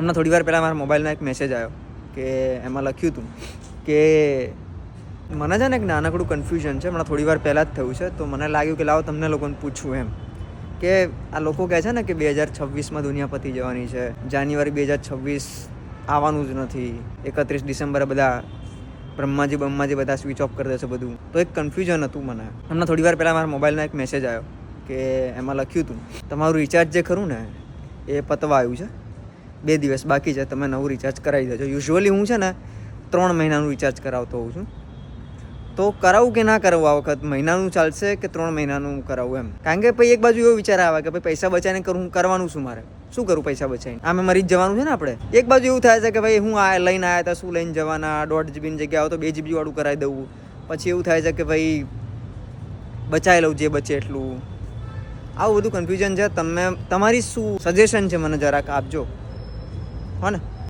હમણાં થોડી વાર પહેલાં મારા મોબાઈલમાં એક મેસેજ આવ્યો કે એમાં લખ્યું હતું કે મને છે ને એક નાનકડું કન્ફ્યુઝન છે, હમણાં થોડી વાર પહેલાં જ થયું છે, તો મને લાગ્યું કે લાવો તમને લોકોને પૂછવું એમ. કે આ લોકો કહે છે ને કે બે હજાર છવ્વીસમાં દુનિયા પતી જવાની છે, જાન્યુઆરી બે હજાર છવ્વીસ આવવાનું જ નથી, એકત્રીસ ડિસેમ્બરે બધા બ્રહ્માજી બ્રહ્માજી બધા સ્વિચ ઓફ કરી દેશે બધું. તો એક કન્ફ્યુઝન હતું મને. હમણાં થોડી વાર પહેલાં મારા મોબાઈલમાં એક મેસેજ આવ્યો કે એમાં લખ્યું હતું, તમારું રિચાર્જ જે ખરું ને, એ પતવા આવ્યું છે. બે દિવસ બાકી છે, તમે નવું રિચાર્જ કરાવી દેજો. યુઝ્યુઅલી હું છે ને ત્રણ મહિનાનું રિચાર્જ કરાવતો હોઉં છું. તો કરાવું કે ના કરાવું, આ વખત મહિનાનું ચાલશે કે ત્રણ મહિનાનું કરાવું એમ? કારણ કે ભાઈ એક બાજુ એવો વિચાર આવે કે ભાઈ પૈસા બચાવીને કરું કરવાનું શું મારે? શું કરું પૈસા બચાવીને? આમે મરી જ જવાનું છે ને આપણે? એક બાજુ એવું થાય છે કે ભાઈ હું આ લઈને આવ્યા હતા શું લઈને જવાના, દોઢ જીબીની જગ્યાએ આવો તો બે જીબી વાળું કરાવી દઉં. પછી એવું થાય છે કે ભાઈ બચાવી લઉં જે બચે એટલું. આવું બધું કન્ફ્યુઝન છે. તમે, તમારી શું સજેશન છે મને જરાક આપજો. હો ને